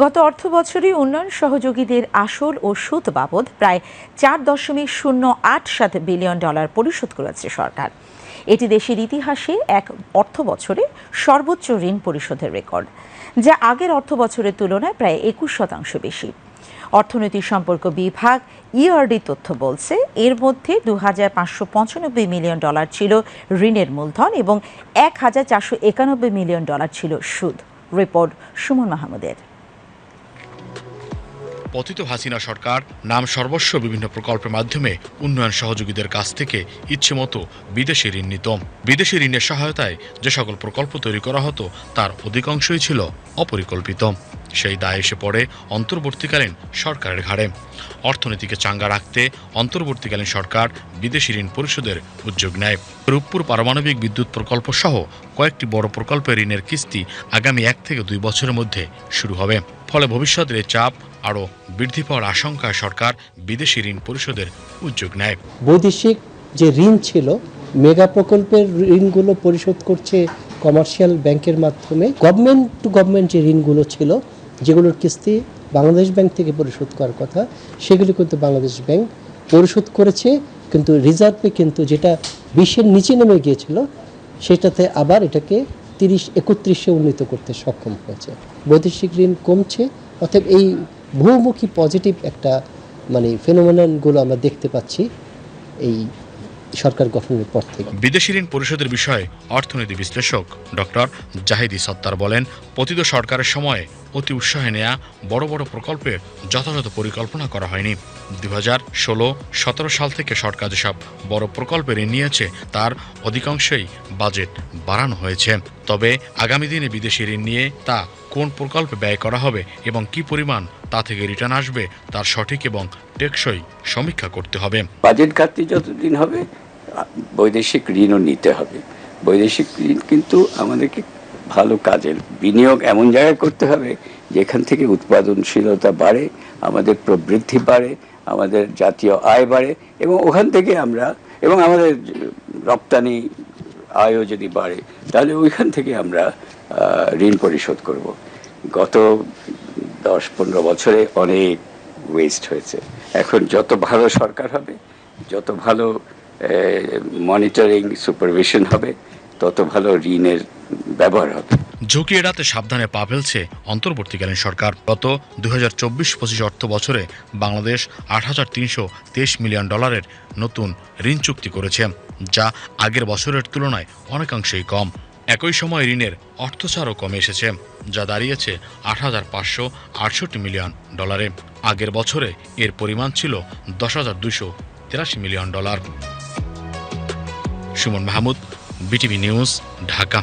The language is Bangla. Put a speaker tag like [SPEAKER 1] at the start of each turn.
[SPEAKER 1] গত অর্থ বছরে উন্নয়ন সহযোগীদের আসল ও সুদ বাবদ প্রায় চার দশমিক শূন্য আট সাত বিলিয়ন ডলার পরিশোধ করেছে সরকার। এটি দেশের ইতিহাসে এক অর্থ বছরে সর্বোচ্চ ঋণ পরিশোধের রেকর্ড, যা আগের অর্থ বছরের তুলনায় প্রায় একুশ শতাংশ বেশি। অর্থনীতি সম্পর্ক বিভাগ ইআরডি তথ্য বলছে, এর মধ্যে দু হাজার পাঁচশো পঁচানব্বই মিলিয়ন ডলার ছিল ঋণের মূলধন এবং এক হাজার চারশো একানব্বই মিলিয়ন ডলার ছিল সুদ। রিপোর্ট সুমন মাহমুদের।
[SPEAKER 2] পতিত হাসিনা সরকার নাম সর্বস্ব বিভিন্ন প্রকল্পের মাধ্যমে উন্নয়ন সহযোগীদের কাছ থেকে ইচ্ছেমতো বিদেশি ঋণ নিত। বিদেশি ঋণের সহায়তায় যে সকল প্রকল্প তৈরি করা হতো, তার অধিকাংশই ছিল অপরিকল্পিত। সেই দায় এসে পড়ে অন্তর্বর্তীকালীন সরকারের ঘাড়ে। অর্থনীতিকে চাঙ্গা রাখতে অন্তর্বর্তীকালীন সরকার বিদেশি ঋণ পরিশোধের উদ্যোগ নেয়। রূপপুর পারমাণবিক বিদ্যুৎ প্রকল্প সহ কয়েকটি বড় প্রকল্পের ঋণের কিস্তি আগামী এক থেকে দুই বছরের মধ্যে শুরু হবে। ফলে ভবিষ্যতের চাপ আরও বৃদ্ধি পাওয়ার আশঙ্কায় সরকার বিদেশি ঋণ পরিশোধের উদ্যোগ নেয়।
[SPEAKER 3] বৈদেশিক যে ঋণ ছিল, মেগা প্রকল্পের ঋণগুলো পরিশোধ করছে কমার্শিয়াল ব্যাংকের মাধ্যমে গভর্নমেন্ট টু গভর্নমেন্ট যে ঋণগুলো ছিল, যেগুলোর কিস্তি বাংলাদেশ ব্যাংক থেকে পরিশোধ করার কথা, সেগুলি কিন্তু বাংলাদেশ ব্যাংক পরিশোধ করেছে, কিন্তু রিজার্ভে কিন্তু যেটা বিশ্বের নিচে নেমে গিয়েছিল, সেটাতে আবার এটাকে তিরিশ, একত্রিশে উন্নীত করতে সক্ষম হয়েছে। বৈদেশিক ঋণ কমছে, অর্থাৎ এই বহুমুখী পজিটিভ একটা মানে ফেনোমেননগুলো আমরা দেখতে পাচ্ছি এই সরকার গঠনের পর থেকে।
[SPEAKER 2] বিদেশি ঋণ পরিশোধের বিষয়ে অর্থনীতি বিশ্লেষক ডক্টর জাহিদি সত্তার বলেন, পতিত সরকারের সময়ে অতি উৎসাহে নেয়া বড় বড় প্রকল্পের যথাযথ পরিকল্পনা করা হয়নি। দু হাজার ষোলো, সতেরো সাল থেকে সরকার যেসব বড় প্রকল্পে ঋণ নিয়েছে, তার অধিকাংশই বাজেট বাড়ানো হয়েছে। তবে আগামী দিনে বিদেশি ঋণ নিয়ে তা কোন প্রকল্পে ব্যয় করা হবে এবং কি পরিমাণ তা থেকে রিটার্ন আসবে, তার সঠিক এবং টেকসই সমীক্ষা করতে হবে।
[SPEAKER 4] বাজেট ঘাটতি যতদিন হবে বৈদেশিক ঋণও নিতে হবে। বৈদেশিক ঋণ কিন্তু আমাদেরকে ভালো কাজের বিনিয়োগ এমন জায়গায় করতে হবে যেখান থেকে উৎপাদনশীলতা বাড়ে, আমাদের প্রবৃদ্ধি বাড়ে, আমাদের জাতীয় আয় বাড়ে এবং ওখান থেকে আমরা, এবং আমাদের রপ্তানি আয়ও যদি বাড়ে, তাহলে ওইখান থেকে আমরা ঋণ পরিশোধ করব। গত দশ পনেরো বছরে অনেক ওয়েস্ট হয়েছে। এখন যত ভালো সরকার হবে, যত ভালো মনিটরিং সুপারভিশন হবে, তত ভালো ঋণের ব্যবহার হবে।
[SPEAKER 2] ঝুঁকি এড়াতে সাবধানে পা ফেলছে অন্তর্বর্তীকালীন সরকার। গত দুই হাজার চব্বিশ পঁচিশ অর্থ বছরে বাংলাদেশ আট হাজার তিনশো তেইশ মিলিয়ন ডলারের নতুন ঋণ চুক্তি করেছে, যা আগের বছরের তুলনায় অনেকাংশেই কম। একই সময় ঋণের অর্থচারও কমে এসেছে, যা দাঁড়িয়েছে আট হাজার পাঁচশো আটষট্টি মিলিয়ন ডলারে। আগের বছরে এর পরিমাণ ছিল দশ হাজার দুশো তিরাশি million dollar. Suman Mahmud, BTV news, Dhaka.